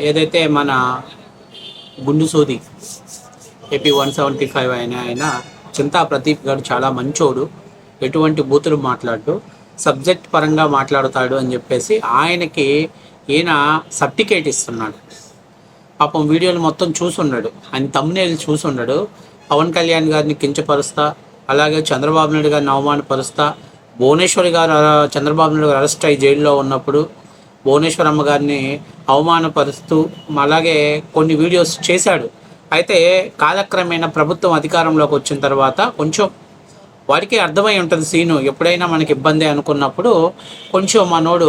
ఏదైతే మన గుండు సూది ఏపీ వన్ సెవెంటీ ఫైవ్ అయిన ఆయన చింతా ప్రదీప్ గారు చాలా మంచోడు ఎటువంటి బూతులు మాట్లాడు సబ్జెక్ట్ పరంగా మాట్లాడతాడు అని చెప్పేసి ఆయనకి ఈయన సర్టిఫికేట్ ఇస్తున్నాడు. పాపం వీడియోలు మొత్తం చూసున్నాడు ఆయన తమ్మునేలు చూసున్నాడు పవన్ కళ్యాణ్ గారిని కించపరుస్తా అలాగే చంద్రబాబు నాయుడు గారిని అవమానపరుస్తా భువనేశ్వరి గారు చంద్రబాబు నాయుడు గారు అరెస్ట్ అయ్యి జైల్లో ఉన్నప్పుడు భువనేశ్వరమ్మ గారిని అవమానపరుస్తూ అలాగే కొన్ని వీడియోస్ చేశాడు. అయితే కాలక్రమేణా ప్రభుత్వం అధికారంలోకి వచ్చిన తర్వాత కొంచెం వారికి అర్థమై ఉంటుంది సీను. ఎప్పుడైనా మనకి ఇబ్బంది అనుకున్నప్పుడు కొంచెం మనోడు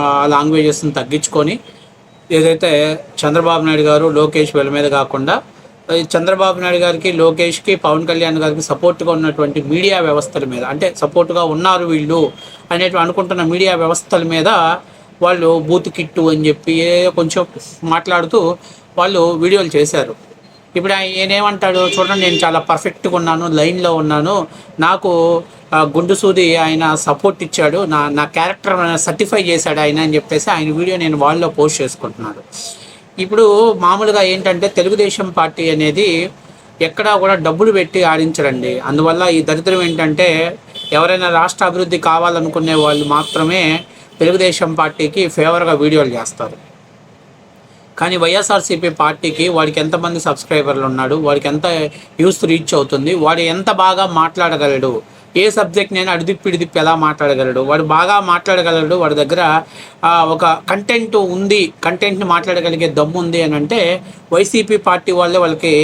ఆ లాంగ్వేజెస్ని తగ్గించుకొని ఏదైతే చంద్రబాబు నాయుడు గారు లోకేష్ వీళ్ళ మీద కాకుండా చంద్రబాబు నాయుడు గారికి లోకేష్కి పవన్ కళ్యాణ్ గారికి సపోర్ట్గా ఉన్నటువంటి మీడియా వ్యవస్థల మీద అంటే సపోర్ట్గా ఉన్నారు వీళ్ళు అనేటువంటి అనుకుంటున్న మీడియా వ్యవస్థల మీద వాళ్ళు బూత్ కిట్టు అని చెప్పి ఏదో కొంచెం మాట్లాడుతూ వాళ్ళు వీడియోలు చేశారు. ఇప్పుడు ఆయన ఏమంటాడు చూడండి నేను చాలా పర్ఫెక్ట్గా ఉన్నాను లైన్లో ఉన్నాను. నాకు గుండు సూది ఆయన సపోర్ట్ ఇచ్చాడు. నా నా క్యారెక్టర్ సర్టిఫై చేశాడు ఆయన అని చెప్పేసి ఆయన వీడియో నేను వాళ్ళలో పోస్ట్ చేసుకుంటున్నాను. ఇప్పుడు మామూలుగా ఏంటంటే తెలుగుదేశం పార్టీ అనేది ఎక్కడా కూడా డబ్బులు పెట్టి ఆడించరండి అందువల్ల ఈ దరిద్రం ఏంటంటే ఎవరైనా రాష్ట్ర అభివృద్ధి కావాలనుకునే వాళ్ళు మాత్రమే తెలుగుదేశం పార్టీకి ఫేవర్గా వీడియోలు చేస్తారు. కానీ వైఎస్ఆర్సీపీ పార్టీకి వాడికి ఎంతమంది సబ్స్క్రైబర్లు ఉన్నాడు వాడికి ఎంత యూస్ రీచ్ అవుతుంది వాడు ఎంత బాగా మాట్లాడగలడు ఏ సబ్జెక్ట్ నేను అడిదిప్పి ఇడిదిప్పి ఎలా మాట్లాడగలడు వాడు బాగా మాట్లాడగలడు వాడి దగ్గర ఒక కంటెంట్ ఉంది కంటెంట్ని మాట్లాడగలిగే దమ్ము ఉంది అని అంటే వైసీపీ పార్టీ వాళ్ళే వాళ్ళకి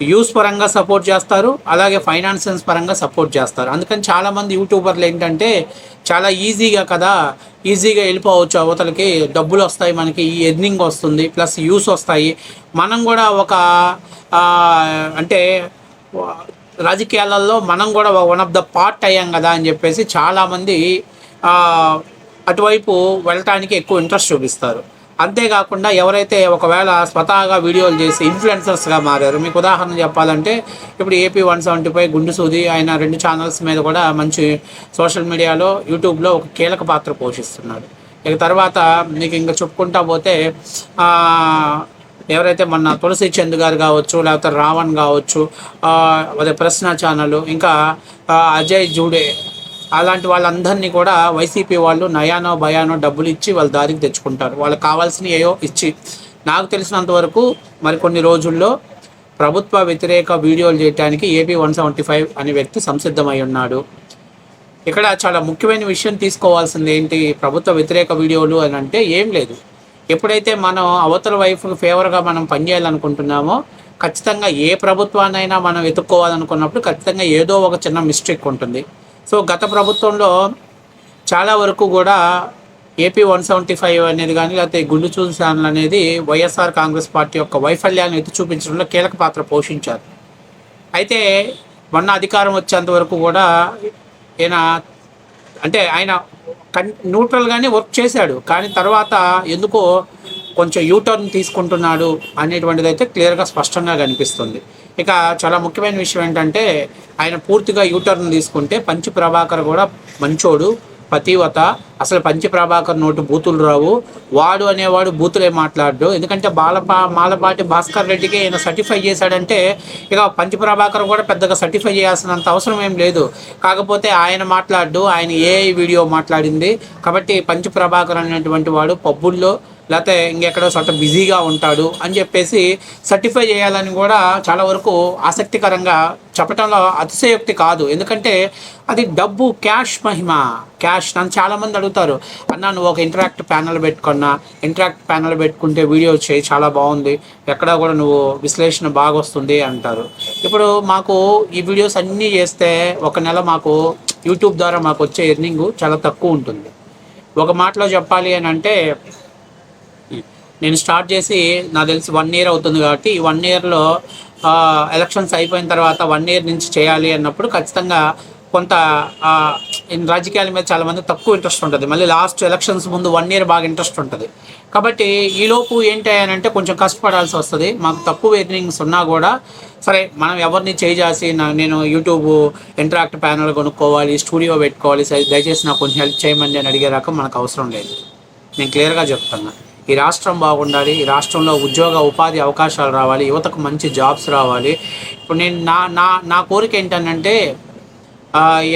యూస్ పరంగా సపోర్ట్ చేస్తారు అలాగే ఫైనాన్షియల్స్ పరంగా సపోర్ట్ చేస్తారు. అందుకని చాలామంది యూట్యూబర్లు ఏంటంటే చాలా ఈజీగా కదా ఈజీగా వెళ్ళిపోవచ్చు అవతలకి డబ్బులు వస్తాయి మనకి ఈ ఎర్నింగ్ వస్తుంది ప్లస్ యూస్ వస్తాయి. మనం కూడా ఒక అంటే రాజకీయాలలో మనం కూడా వన్ ఆఫ్ ద పార్ట్ అయ్యాం కదా అని చెప్పేసి చాలామంది అటువైపు వెళ్ళటానికి ఎక్కువ ఇంట్రెస్ట్ చూపిస్తారు. అంతేకాకుండా ఎవరైతే ఒకవేళ స్వతహాగా వీడియోలు చేసి ఇన్ఫ్లుయెన్సర్స్గా మారారు మీకు ఉదాహరణ చెప్పాలంటే ఇప్పుడు ఏపీ వన్ సెవెంటీ ఫైవ్ గుండు సూది ఆయన రెండు ఛానల్స్ మీద కూడా మంచి సోషల్ మీడియాలో యూట్యూబ్లో ఒక కీలక పాత్ర పోషిస్తున్నాడు. ఇక తర్వాత మీకు ఇంకా చెప్పుకుంటా పోతే ఎవరైతే మన తులసి చంద్ గారు కావచ్చు లేకపోతే రావణ్ కావచ్చు అదే ప్రశ్న ఛానల్ ఇంకా అజయ్ జూడే అలాంటి వాళ్ళందరినీ కూడా వైసీపీ వాళ్ళు నయానో భయానో డబ్బులు ఇచ్చి వాళ్ళ దారికి తెచ్చుకుంటారు. వాళ్ళకి కావాల్సిన ఏయో ఇచ్చి. నాకు తెలిసినంత వరకు మరికొన్ని రోజుల్లో ప్రభుత్వ వ్యతిరేక వీడియోలు చేయడానికి ఏపీ వన్ సెవెంటీ ఫైవ్ అనే వ్యక్తి సంసిద్ధమై ఉన్నాడు. ఇక్కడ చాలా ముఖ్యమైన విషయం తీసుకోవాల్సింది ఏంటి? ప్రభుత్వ వ్యతిరేక వీడియోలు అని అంటే ఏం లేదు. ఎప్పుడైతే మనం అవతల వైపు ఫేవర్గా మనం పనిచేయాలనుకుంటున్నామో ఖచ్చితంగా ఏ ప్రభుత్వాన్నైనా మనం వెతుక్కోవాలనుకున్నప్పుడు ఖచ్చితంగా ఏదో ఒక చిన్న మిస్టేక్ ఉంటుంది. సో గత ప్రభుత్వంలో చాలా వరకు కూడా ఏపీ వన్ సెవెంటీ ఫైవ్ అనేది కానీ లేకపోతే గుండు చూసి ఛానల్ అనేది వైఎస్ఆర్ కాంగ్రెస్ పార్టీ యొక్క వైఫల్యాన్ని ఎత్తి చూపించడంలో కీలక పాత్ర పోషించారు. అయితే మొన్న అధికారం వచ్చేంత వరకు కూడా ఈయన అంటే ఆయన కన్ న్యూట్రల్గానే వర్క్ చేశాడు. కానీ తర్వాత ఎందుకో కొంచెం యూటర్న్ తీసుకుంటున్నాడు అనేటువంటిది అయితే క్లియర్గా స్పష్టంగా కనిపిస్తుంది. ఇక చాలా ముఖ్యమైన విషయం ఏంటంటే ఆయన పూర్తిగా యూటర్న్ తీసుకుంటే పంచి ప్రభాకర్ కూడా మంచోడు పతివత అసలు పంచి ప్రభాకర్ నోటు బూతులు రావు. వాడు అనేవాడు బూతులే మాట్లాడు ఎందుకంటే బాలపా మాలపాటి భాస్కర్ రెడ్డికి ఈయన సర్టిఫై చేశాడంటే ఇక పంచి ప్రభాకర్ కూడా పెద్దగా సర్టిఫై చేయాల్సినంత అవసరం ఏం లేదు. కాకపోతే ఆయన మాట్లాడు ఆయన ఏ వీడియో మాట్లాడింది. కాబట్టి పంచి ప్రభాకర్ అనేటువంటి వాడు పబ్బుల్లో లేకపోతే ఇంకెక్కడో చోట బిజీగా ఉంటాడు అని చెప్పేసి సర్టిఫై చేయాలని కూడా చాలా వరకు ఆసక్తికరంగా చెప్పటంలో అతిశయోక్తి కాదు. ఎందుకంటే అది డబ్బు క్యాష్ మహిమ. క్యాష్ నన్ను చాలామంది అడుగుతారు అన్న నువ్వు ఒక ఇంటరాక్ట్ ప్యానల్ పెట్టుకున్నా ఇంటరాక్ట్ ప్యానల్ పెట్టుకుంటే వీడియో చేయి చాలా బాగుంది. ఎక్కడ కూడా నువ్వు విశ్లేషణ బాగా వస్తుంది అంటారు. ఇప్పుడు మాకు ఈ వీడియోస్ అన్నీ చేస్తే ఒక నెల మాకు యూట్యూబ్ ద్వారా మాకు వచ్చే ఎర్నింగ్ చాలా తక్కువ ఉంటుంది. ఒక మాటలో చెప్పాలి అని అంటే నేను స్టార్ట్ చేసి నాకు తెలిసి వన్ ఇయర్ అవుతుంది కాబట్టి ఈ వన్ ఇయర్లో ఎలక్షన్స్ అయిపోయిన తర్వాత వన్ ఇయర్ నుంచి చేయాలి అన్నప్పుడు ఖచ్చితంగా కొంత రాజకీయాల మీద చాలామంది తక్కువ ఇంట్రెస్ట్ ఉంటుంది. మళ్ళీ లాస్ట్ ఎలక్షన్స్ ముందు వన్ ఇయర్ బాగా ఇంట్రెస్ట్ ఉంటుంది. కాబట్టి ఈలోపు ఏంటి అని అంటే కొంచెం కష్టపడాల్సి వస్తుంది. మాకు తక్కువ ఎర్నింగ్స్ ఉన్నా కూడా సరే మనం ఎవరిని చేసి నేను యూట్యూబ్ ఇంటరాక్ట్ ప్యానల్ కొనుక్కోవాలి స్టూడియో పెట్టుకోవాలి దయచేసి నాకు కొంచెం హెల్ప్ చేయమని అని అడిగే రకం మనకు అవసరం లేదు. నేను క్లియర్గా చెప్తాను ఈ రాష్ట్రం బాగుండాలి ఈ రాష్ట్రంలో ఉద్యోగ ఉపాధి అవకాశాలు రావాలి యువతకు మంచి జాబ్స్ రావాలి. ఇప్పుడు నేను నా నా నా కోరిక ఏంటంటే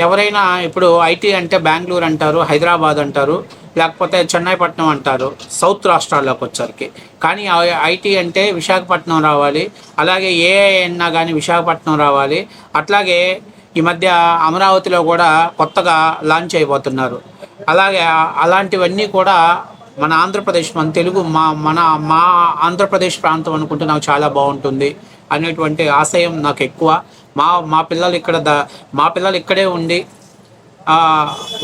ఎవరైనా ఇప్పుడు ఐటీ అంటే బెంగళూరు అంటారు హైదరాబాద్ అంటారు లేకపోతే చెన్నైపట్నం అంటారు సౌత్ రాష్ట్రాల్లోకి వచ్చరికి కానీ ఐటీ అంటే విశాఖపట్నం రావాలి అలాగే ఏఐ అన్నా కానీ విశాఖపట్నం రావాలి అట్లాగే ఈ మధ్య అమరావతిలో కూడా కొత్తగా లాంచ్ అయిపోతున్నారు. అలాగే అలాంటివన్నీ కూడా మన ఆంధ్రప్రదేశ్ మన తెలుగు మా మన మా ఆంధ్రప్రదేశ్ ప్రాంతం అనుకుంటే నాకు చాలా బాగుంటుంది అనేటువంటి ఆశయం నాకు ఎక్కువ. మా మా పిల్లలు ఇక్కడ ద మా పిల్లలు ఇక్కడే ఉండి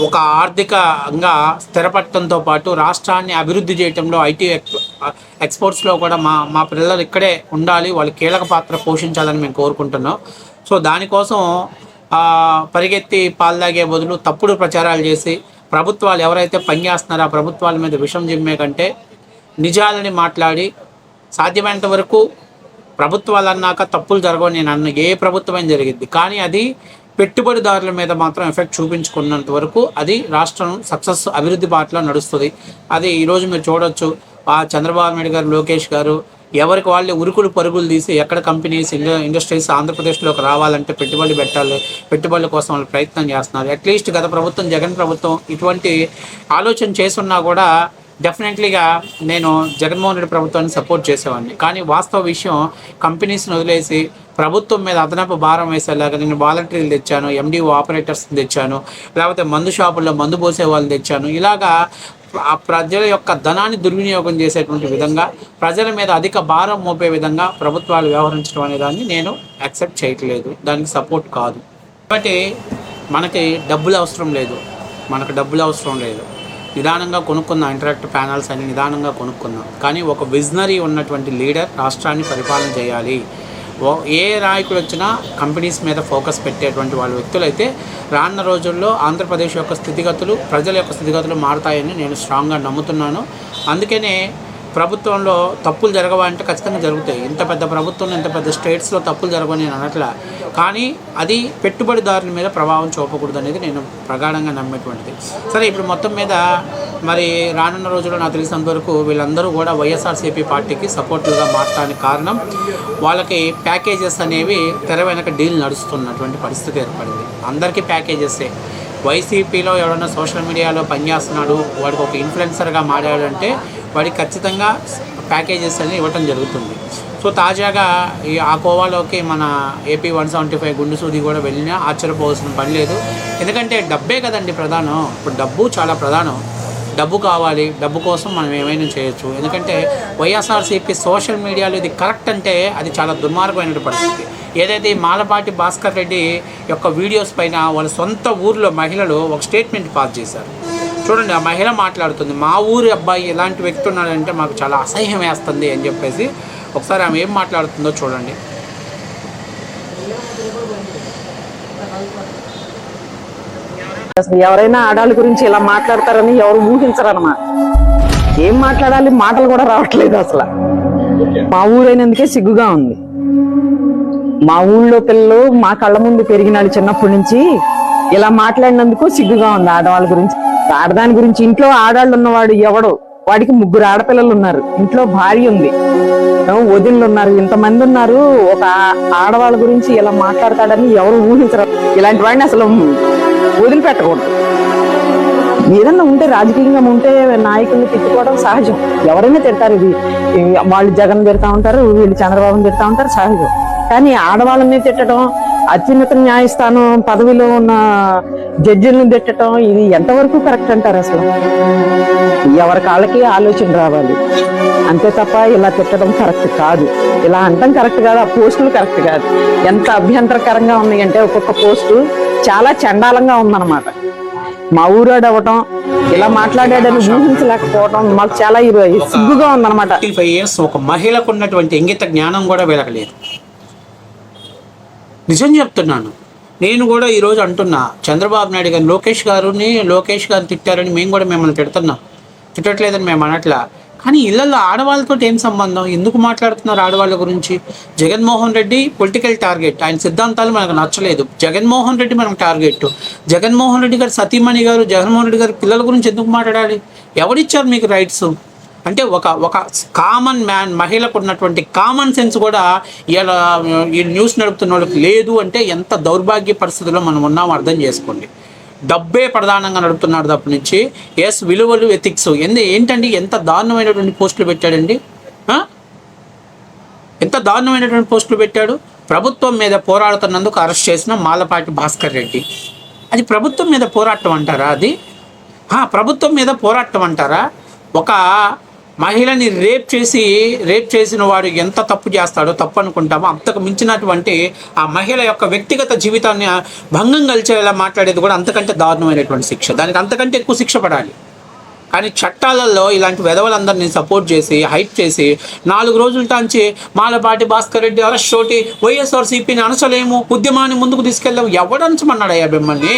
ఒక ఆర్థికంగా స్థిరపడటంతో పాటు రాష్ట్రాన్ని అభివృద్ధి చేయటంలో ఐటీ ఎక్స్పోర్ట్స్లో కూడా మా మా పిల్లలు ఇక్కడే ఉండాలి వాళ్ళు కీలక పాత్ర పోషించాలని మేము కోరుకుంటున్నాం. సో దానికోసం పరిగెత్తి పాలు తాగే బదులు తప్పుడు ప్రచారాలు చేసి ప్రభుత్వాలు ఎవరైతే పనిచేస్తున్నారో ఆ ప్రభుత్వాల మీద విషం జిమ్మే కంటే నిజాలని మాట్లాడి సాధ్యమైనంత వరకు ప్రభుత్వాలు అన్నాక తప్పులు జరగవు నేను అన్న ఏ ప్రభుత్వం జరిగింది కానీ అది పెట్టుబడిదారుల మీద మాత్రం ఎఫెక్ట్ చూపించుకున్నంత వరకు అది రాష్ట్రం సక్సెస్ అభివృద్ధి బాటలో నడుస్తుంది. అది ఈరోజు మీరు చూడొచ్చు. ఆ చంద్రబాబు నాయుడు గారు లోకేష్ గారు ఎవరికి వాళ్ళే ఉరుకులు పరుగులు తీసి ఎక్కడ కంపెనీస్ ఇండస్ట్రీస్ ఆంధ్రప్రదేశ్లోకి రావాలంటే పెట్టుబడి పెట్టాలి పెట్టుబడుల కోసం వాళ్ళు ప్రయత్నం చేస్తున్నారు. అట్లీస్ట్ గత ప్రభుత్వం జగన్ ప్రభుత్వం ఇటువంటి ఆలోచన చేస్తున్నా కూడా డెఫినెట్లీగా నేను జగన్మోహన్ రెడ్డి ప్రభుత్వాన్ని సపోర్ట్ చేసేవాడిని. కానీ వాస్తవ విషయం కంపెనీస్ని వదిలేసి ప్రభుత్వం మీద అదనపు భారం వేసేలాగా నేను వాలంటీర్లు తెచ్చాను ఎండిఓ ఆపరేటర్స్ తెచ్చాను లేకపోతే మందు షాపుల్లో మందు పోసే వాళ్ళు తెచ్చాను. ఇలాగా ఆ ప్రజల యొక్క ధనాన్ని దుర్వినియోగం చేసేటువంటి విధంగా ప్రజల మీద అధిక భారం మోపే విధంగా ప్రభుత్వాలు వ్యవహరించడం అనే దాన్ని నేను యాక్సెప్ట్ చేయట్లేదు. దానికి సపోర్ట్ కాదు. కాబట్టి మనకి డబ్బులు అవసరం లేదు. మనకు డబ్బులు అవసరం లేదు. నిదానంగా కొనుక్కుందాం ఇంటరాక్ట్ ప్యానల్స్ అని నిదానంగా కొనుక్కుందాం. కానీ ఒక విజనరీ ఉన్నటువంటి లీడర్ రాష్ట్రాన్ని పరిపాలన చేయాలి. ఏ నాయకుడు వచ్చినా కంపెనీస్ మీద ఫోకస్ పెట్టేటువంటి వాళ్ళ వ్యక్తులైతే రానున్న రోజుల్లో ఆంధ్రప్రదేశ్ యొక్క స్థితిగతులు ప్రజల యొక్క స్థితిగతులు మారుతాయని నేను స్ట్రాంగ్గా నమ్ముతున్నాను. అందుకనే ప్రభుత్వంలో తప్పులు జరగవా అంటే ఖచ్చితంగా జరుగుతాయి. ఇంత పెద్ద ప్రభుత్వం ఇంత పెద్ద స్టేట్స్లో తప్పులు జరగవని నేను అనట్లా. కానీ అది పెట్టుబడిదారుల మీద ప్రభావం చూపకూడదు అనేది నేను ప్రగాఢంగా నమ్మేటువంటిది. సరే ఇప్పుడు మొత్తం మీద మరి రానున్న రోజుల్లో నాకు తెలిసినంత వరకు వీళ్ళందరూ కూడా వైఎస్ఆర్సీపీ పార్టీకి సపోర్టివ్గా మారటానికి కారణం వాళ్ళకి ప్యాకేజెస్ అనేవి తెర వెనక డీల్ నడుస్తున్నటువంటి పరిస్థితి ఏర్పడింది. అందరికీ ప్యాకేజెసే. వైసీపీలో ఎవరైనా సోషల్ మీడియాలో పనిచేస్తున్నాడు వాడికి ఒక ఇన్ఫ్లుయెన్సర్గా మారాడంటే వాడికి ఖచ్చితంగా ప్యాకేజెస్ అనేది ఇవ్వటం జరుగుతుంది. సో తాజాగా ఈ ఆ కోవాలోకి మన ఏపీ వన్ సెవెంటీ ఫైవ్ గుండు సూది కూడా వెళ్ళినా ఆశ్చర్యపోవాల్సిన పని లేదు. ఎందుకంటే డబ్బే కదండి ప్రధానం. ఇప్పుడు డబ్బు చాలా ప్రధానం. డబ్బు కావాలి. డబ్బు కోసం మనం ఏమైనా చేయొచ్చు. ఎందుకంటే వైఎస్ఆర్సీపీ సోషల్ మీడియాలో ఇది కరెక్ట్ అంటే అది చాలా దుర్మార్గమైన పరిస్థితి. ఏదైతే ఈ మాలపాటి భాస్కర్ రెడ్డి యొక్క వీడియోస్ పైన వాళ్ళ సొంత ఊర్లో మహిళలు ఒక స్టేట్మెంట్ పాస్ చేశారు. చూడండి ఆ మహిళ మాట్లాడుతుంది మా ఊరి అబ్బాయి ఇలాంటి వ్యక్తి ఉన్నాడంటే మాకు చాలా అసహ్యం వేస్తుంది అని చెప్పేసి ఒకసారి ఆమె ఏం మాట్లాడుతుందో చూడండి. అసలు ఎవరైనా ఆడాళ్ళ గురించి ఇలా మాట్లాడతారని ఎవరు ఊహించరనమాట ఏం మాట్లాడాలి మాటలు కూడా రావట్లేదు అసలు. మా ఊరైనందుకే సిగ్గుగా ఉంది. మా ఊళ్ళో పిల్లలు మా కళ్ళ ముందు పెరిగినాడు చిన్నప్పటి నుంచి ఇలా మాట్లాడినందుకు సిగ్గుగా ఉంది ఆడవాళ్ళ గురించి. ఆడదాని గురించి ఇంట్లో ఆడాళ్ళు ఉన్నవాడు ఎవడు? వాడికి ముగ్గురు ఆడపిల్లలు ఉన్నారు. ఇంట్లో భార్య ఉంది. వదినలు ఉన్నారు. ఇంతమంది ఉన్నారు. ఒక ఆడవాళ్ళ గురించి ఇలా మాట్లాడతాడని ఎవరు ఊహించరు. ఇలాంటి వాడిని అసలు వదిలిపెట్టకూడదు ఏదన్నా ఉంటే రాజకీయంగా ఉంటే నాయకుల్ని తిట్టుకోవడం సహజం. ఎవరైనా తిడతారు ఇది. వాళ్ళు జగన్ తిడతా ఉంటారు వీళ్ళు చంద్రబాబుని తిడతా ఉంటారు సహజం. కానీ ఆడవాళ్ళని తిట్టడం అత్యున్నత న్యాయస్థానం పదవిలో ఉన్న జడ్జిలను తిట్టడం ఇది ఎంతవరకు కరెక్ట్ అంటారు అసలు? ఎవరి కాళ్ళకి ఆలోచన రావాలి. అంతే తప్ప ఇలా తిట్టడం కరెక్ట్ కాదు. ఇలా అంటం కరెక్ట్ కాదు ఆ పోస్టులు కరెక్ట్ కాదు. ఎంత అభ్యంతరకరంగా ఉన్నాయంటే ఒక్కొక్క పోస్టు చాలా చండాలంగా ఉందన్నమాట. మా ఊరాడు అవ్వటం ఇలా మాట్లాడాడని ఊహించలేకపోవడం మాకు చాలా సిగ్గుగా ఉందన్నమాట. ఫిఫ్టీ ఫైవ్ ఇయర్స్ ఒక మహిళకు ఉన్నటువంటి ఇంగిత జ్ఞానం కూడా వీళ్ళకి లేదు. నిజం చెప్తున్నాను. నేను కూడా ఈరోజు అంటున్నా చంద్రబాబు నాయుడు గారు లోకేష్ గారుని లోకేష్ గారిని తిట్టారని మేము కూడా మిమ్మల్ని తిడుతున్నాం. తిట్టట్లేదని మేము అనట్లా. కానీ ఇళ్ళల్లో ఆడవాళ్ళతో ఏం సంబంధం? ఎందుకు మాట్లాడుతున్నారు ఆడవాళ్ళ గురించి? జగన్మోహన్ రెడ్డి పొలిటికల్ టార్గెట్ ఆయన సిద్ధాంతాలు మనకు నచ్చలేదు. జగన్మోహన్ రెడ్డి మనకు టార్గెట్ జగన్మోహన్ రెడ్డి గారు సతీమణి గారు జగన్మోహన్ రెడ్డి గారు పిల్లల గురించి ఎందుకు మాట్లాడాలి? ఎవరిచ్చారు మీకు రైట్స్ అంటే ఒక ఒక కామన్ మ్యాన్ మహిళకు ఉన్నటువంటి కామన్ సెన్స్ కూడా ఇలా ఈ న్యూస్ నడుపుతున్న వాళ్ళకి లేదు అంటే ఎంత దౌర్భాగ్య పరిస్థితుల్లో మనం ఉన్నామో అర్థం చేసుకోండి. డబ్బే ప్రధానంగా నడుపుతున్నాడు తప్పటి నుంచి ఎస్ విలువలు ఎథిక్స్ ఎందు ఏంటండి ఎంత దారుణమైనటువంటి పోస్టులు పెట్టాడండి? ఎంత దారుణమైనటువంటి పోస్టులు పెట్టాడు? ప్రభుత్వం మీద పోరాడుతున్నందుకు అరెస్ట్ చేసిన మాలపాటి భాస్కర్ రెడ్డి. అది ప్రభుత్వం మీద పోరాటం అంటారా అది? ప్రభుత్వం మీద పోరాటం అంటారా? ఒక మహిళని రేప్ చేసి రేప్ చేసిన వాడు ఎంత తప్పు చేస్తాడో తప్పు అనుకుంటామో? అంతకు మించినటువంటి ఆ మహిళ యొక్క వ్యక్తిగత జీవితాన్ని భంగం కలిచేలా మాట్లాడేది కూడా అంతకంటే దారుణమైనటువంటి శిక్ష. దానికి అంతకంటే ఎక్కువ శిక్ష పడాలి. కానీ చట్టాలలో ఇలాంటి వెధవలందరినీ సపోర్ట్ చేసి హైప్ చేసి నాలుగు రోజుల టాంచి మాలపాటి భాస్కర్ రెడ్డి అరెస్ట్ తోటి వైఎస్ఆర్సీపీని అనసలేము ఉద్యమాన్ని ముందుకు తీసుకెళ్ళాము. ఎవడు అనచమన్నాడయ్యా మిమ్మల్ని?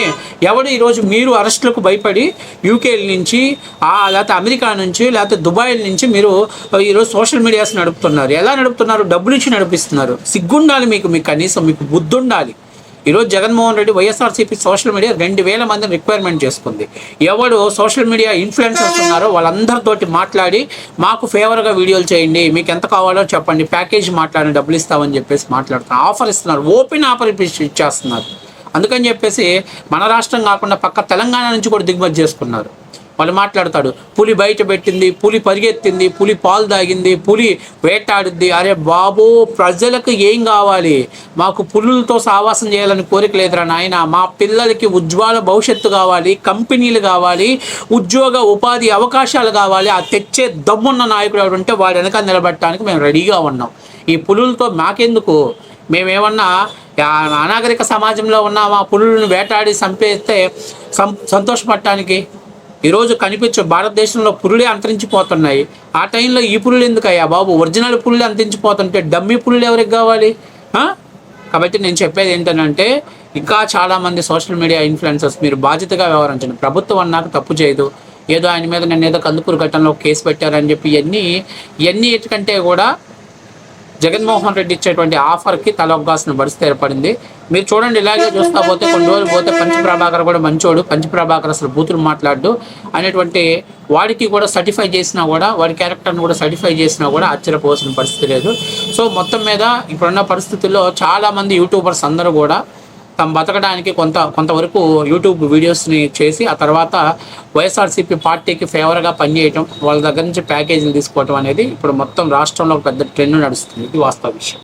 ఎవడు ఈరోజు మీరు అరెస్టులకు భయపడి యూకే నుంచి లేకపోతే అమెరికా నుంచి లేకపోతే దుబాయ్ నుంచి మీరు ఈరోజు సోషల్ మీడియాస్ నడుపుతున్నారు. ఎలా నడుపుతున్నారు? డబ్బులు ఇచ్చి నడిపిస్తున్నారు. సిగ్గుండాలి మీకు మీకు కనీసం మీకు బుద్ధి ఉండాలి ఈరోజు జగన్మోహన్ రెడ్డి వైఎస్ఆర్సీపీ సోషల్ మీడియా రెండు వేల మందిని రిక్వైర్మెంట్ చేసుకుంది. ఎవడు సోషల్ మీడియా ఇన్ఫ్లుయెన్సర్స్ ఉన్నారో వాళ్ళందరితోటి మాట్లాడి మాకు ఫేవర్గా వీడియోలు చేయండి మీకు ఎంత కావాలో చెప్పండి ప్యాకేజ్ మాట్లాడి డబ్బులు ఇస్తామని చెప్పేసి మాట్లాడుతున్నారు ఆఫర్ ఇస్తున్నారు. ఓపెన్ ఆఫర్ ఇచ్చేస్తున్నారు. అందుకని చెప్పేసి మన రాష్ట్రం కాకుండా పక్క తెలంగాణ నుంచి కూడా దిగుమతి చేసుకున్నారు. మళ్ళీ మాట్లాడతాడు. పులి బయట పెట్టింది పులి పరిగెత్తింది పులి పాలు తాగింది పులి వేటాడుద్ది అరే బాబు ప్రజలకు ఏం కావాలి? మాకు పులులతో సావాసం చేయాలని కోరిక లేదురా నాయన. మా పిల్లలకి ఉజ్వల భవిష్యత్తు కావాలి కంపెనీలు కావాలి ఉద్యోగ ఉపాధి అవకాశాలు కావాలి. ఆ తెచ్చే దమ్మున్న నాయకుడు ఎవరు ఉంటే వాడి వెనక నిలబెట్టడానికి మేము రెడీగా ఉన్నాం. ఈ పులులతో మాకెందుకు? మేమేమన్నా అనాగరిక సమాజంలో ఉన్న మా పులులను వేటాడి చంపేస్తే సం సంతోషపడటానికి? ఈరోజు కనిపించే భారతదేశంలో పురులే అంతరించిపోతున్నాయి. ఆ టైంలో ఈ పురులు ఎందుకయ్యా బాబు? ఒరిజినల్ పురులు అంతరించిపోతుంటే డమ్మీ పురులు ఎవరికి కావాలి? కాబట్టి నేను చెప్పేది ఏంటంటే ఇంకా చాలామంది సోషల్ మీడియా ఇన్ఫ్లుయెన్సర్స్ మీరు బాధ్యతగా వ్యవహరించండి. ప్రభుత్వం అన్నాక తప్పు చేయదు. ఏదో ఆయన మీద నేను ఏదో కందుకూరు ఘటనలో కేసు పెట్టారని చెప్పి ఇవన్నీ ఇవన్నీ ఎటుకంటే కూడా జగన్మోహన్ రెడ్డి ఇచ్చేటువంటి ఆఫర్కి తలొగ్గాల్సిన పరిస్థితి ఏర్పడింది. మీరు చూడండి ఇలాగే చూస్తా పోతే కొన్ని రోజులు పోతే పంచప్రభాకర్ కూడా మంచోడు. పంచప్రభాకర్ అసలు బూతులు మాట్లాడు అనేటువంటి వాడికి కూడా సర్టిఫై చేసినా కూడా వాడి క్యారెక్టర్ని కూడా సర్టిఫై చేసినా కూడా ఆశ్చర్యపోవాల్సిన పరిస్థితి లేదు. సో మొత్తం మీద ఇప్పుడున్న పరిస్థితుల్లో చాలామంది యూట్యూబర్స్ అందరూ కూడా తమ బతకడానికి కొంత కొంతవరకు యూట్యూబ్ వీడియోస్ని చేసి ఆ తర్వాత వైఎస్ఆర్సీపీ పార్టీకి ఫేవర్గా పనిచేయటం వాళ్ళ దగ్గర నుంచి ప్యాకేజీలు తీసుకోవటం అనేది ఇప్పుడు మొత్తం రాష్ట్రంలో పెద్ద ట్రెండ్ నడుస్తుంది. ఇది వాస్తవ విషయం.